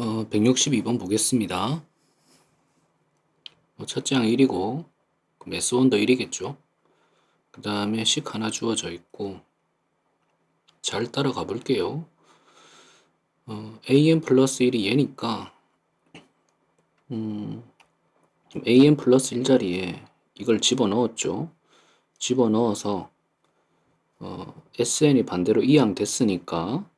어, 162번 보겠습니다. 어, 첫째 항 1이고, 매스원도 1이겠죠. 그 다음에 식 하나 주어져 있고, 잘 따라가 볼게요. 어, an 플러스 1이 얘니까, 음, an 플러스 1 자리에 이걸 집어넣었죠. 집어넣어서, 어, sn이 반대로 이항 됐으니까,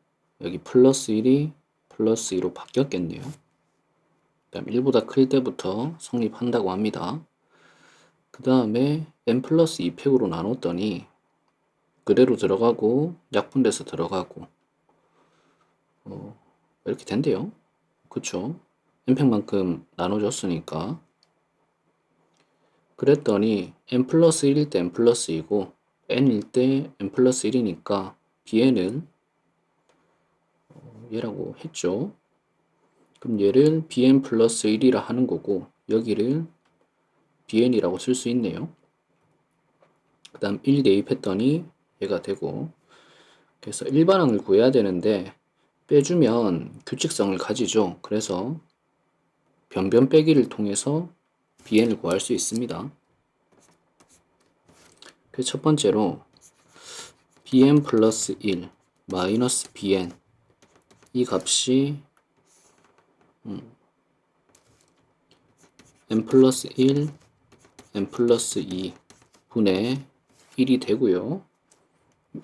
여기 플러스 1이 플러스 2로 바뀌었겠네요. 그 다음 1보다 클 때부터 성립한다고 합니다. 그 다음에 n 플러스 2팩으로 나눴더니 그대로 들어가고 약분돼서 들어가고 어, 이렇게 된대요. 그쵸? n팩만큼 나눠줬으니까 그랬더니 n 플러스 1일 때 n 플러스 2고 n일 때 n 플러스 1이니까 bn은 얘라고 했죠. 그럼 얘를 bn 플러스 1이라 하는 거고 여기를 bn이라고 쓸 수 있네요. 그 다음 1 대입했더니 얘가 되고 그래서 일반항을 구해야 되는데 빼주면 규칙성을 가지죠. 그래서 변변 빼기를 통해서 bn을 구할 수 있습니다. 그래서 첫 번째로 bn 플러스 1 마이너스 bn 이 값이 음, n 플러스 1, n 플러스 2 분의 1이 되고요.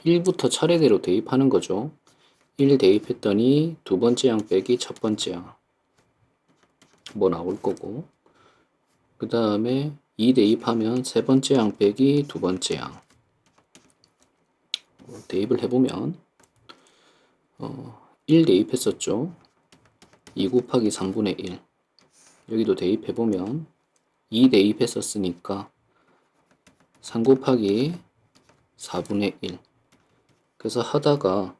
1부터 차례대로 대입하는 거죠. 1 대입했더니 두 번째 양 빼기 첫 번째 양. 뭐 나올 거고. 그 다음에 2 대입하면 세 번째 양 빼기 두 번째 양. 대입을 해보면, 어, 1 대입했었죠. 2 곱하기 3분의 1. 여기도 대입해보면 2 대입했었으니까 3 곱하기 4분의 1. 그래서 하다가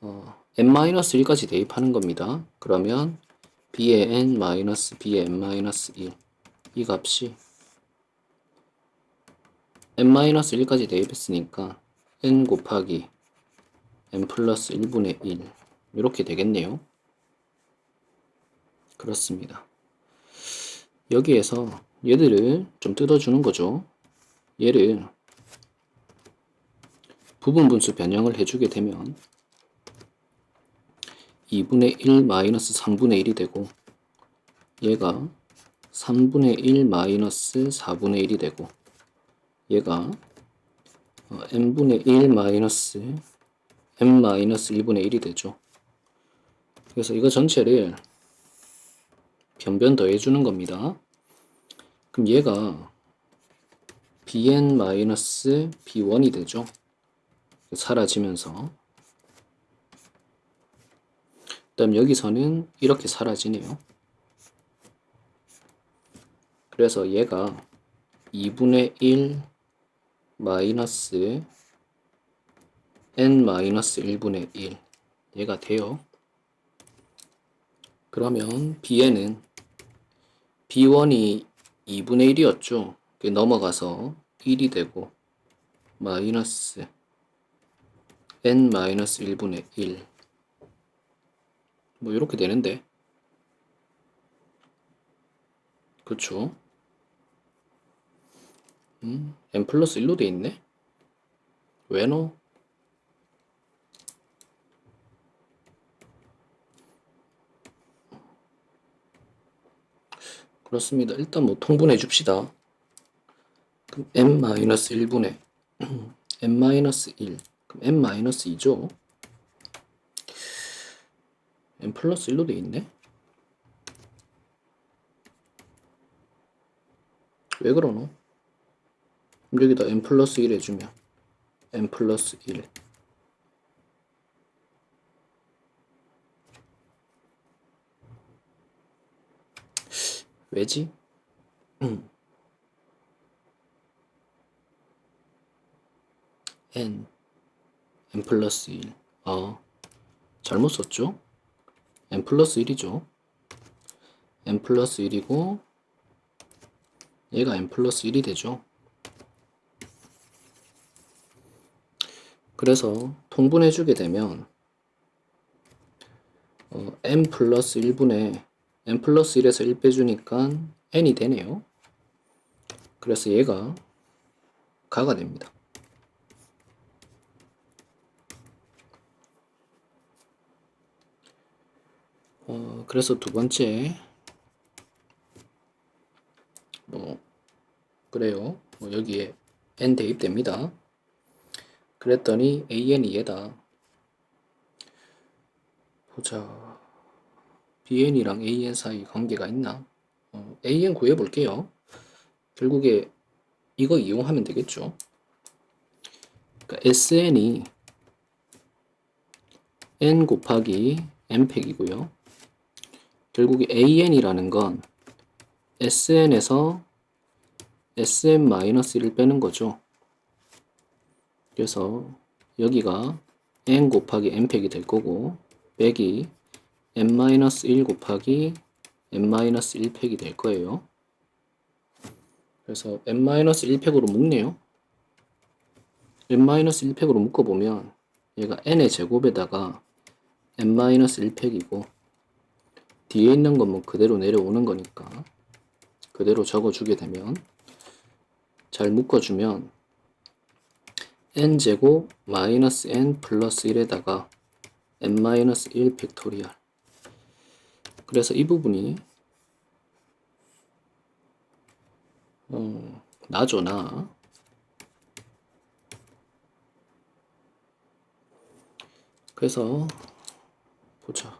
어, n-1까지 대입하는 겁니다. 그러면 b의 n 마이너스 b의 n-1. 이 값이 n-1까지 대입했으니까 n 곱하기 n 플러스 1분의 1 이렇게 되겠네요. 그렇습니다. 여기에서 얘들을 좀 뜯어주는 거죠. 얘를 부분 분수 변형을 해주게 되면 2분의 1 마이너스 3분의 1이 되고 얘가 3분의 1 마이너스 4분의 1이 되고 얘가 어, n분의 1 마이너스 m-1분의 1이 되죠. 그래서 이거 전체를 변변 더해주는 겁니다. 그럼 얘가 bn-b1이 되죠. 사라지면서 그 다음 여기서는 이렇게 사라지네요. 그래서 얘가 2분의 1 마이너스 n-1분의 1 얘가 돼요. 그러면 bn은 b1이 2분의 1이었죠. 넘어가서 1이 되고 마이너스 n-1분의 1. 뭐 이렇게 되는데 그쵸? 음, n 플러스 1로 돼 있네? 왜넣어? 그렇습니다. 일단 뭐 통분해 줍시다. 그럼 n-1분의 n-1 그럼 n-2죠. n 플러스 1로 돼 있네. 왜 그러노? 여기다 n 플러스 1 해주면 n 플러스 1 왜지? 음. n n 플러스 1 아, 잘못 썼죠? n 플러스 1이죠. n 플러스 1이고 얘가 n 플러스 1이 되죠. 그래서 통분해 주게 되면 어, n 플러스 1분의 n 플러스 1에서 1 빼주니까 n이 되네요. 그래서 얘가 가가 됩니다. 어, 그래서 두 번째 뭐 그래요. 뭐 여기에 n 대입됩니다. 그랬더니 an이 얘다. 보자. Bn이랑 an 사이 관계가 있나? 어, an 구해볼게요. 결국에 이거 이용하면 되겠죠. 그러니까 sn이 n 곱하기 n 팩이고요. 결국에 an이라는 건 sn에서 sn-1을 빼는 거죠. 그래서 여기가 n 곱하기 n 팩이 될 거고 빼기 n-1 곱하기 n-1 팩이 될 거예요. 그래서 n-1 팩으로 묶네요. n-1 팩으로 묶어보면 얘가 n의 제곱에다가 n-1 팩이고 뒤에 있는 건 뭐 그대로 내려오는 거니까 그대로 적어주게 되면 잘 묶어주면 n제곱 마이너스 n 플러스 1에다가 n 마이너스 1 팩토리얼 그래서 이 부분이 어, 나죠 나. 그래서 보자.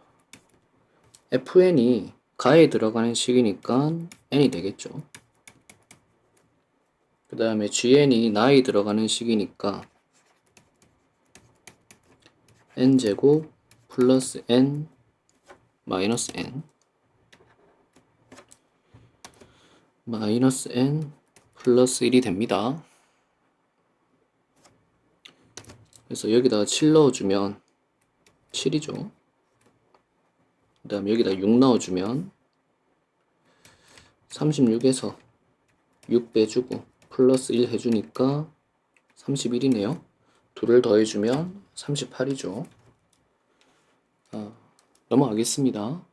Fn이 가에 들어가는 식이니까 n이 되겠죠. 그 다음에 gn이 나에 들어가는 식이니까 n제곱 플러스 n 마이너스 n 마이너스 n 플러스 1이 됩니다. 그래서 여기다 7 넣어주면 7이죠. 그 다음에 여기다 6 넣어주면 36에서 6 빼주고 플러스 1 해주니까 31이네요. 둘을 더해주면 38이죠. 아, 넘어가겠습니다.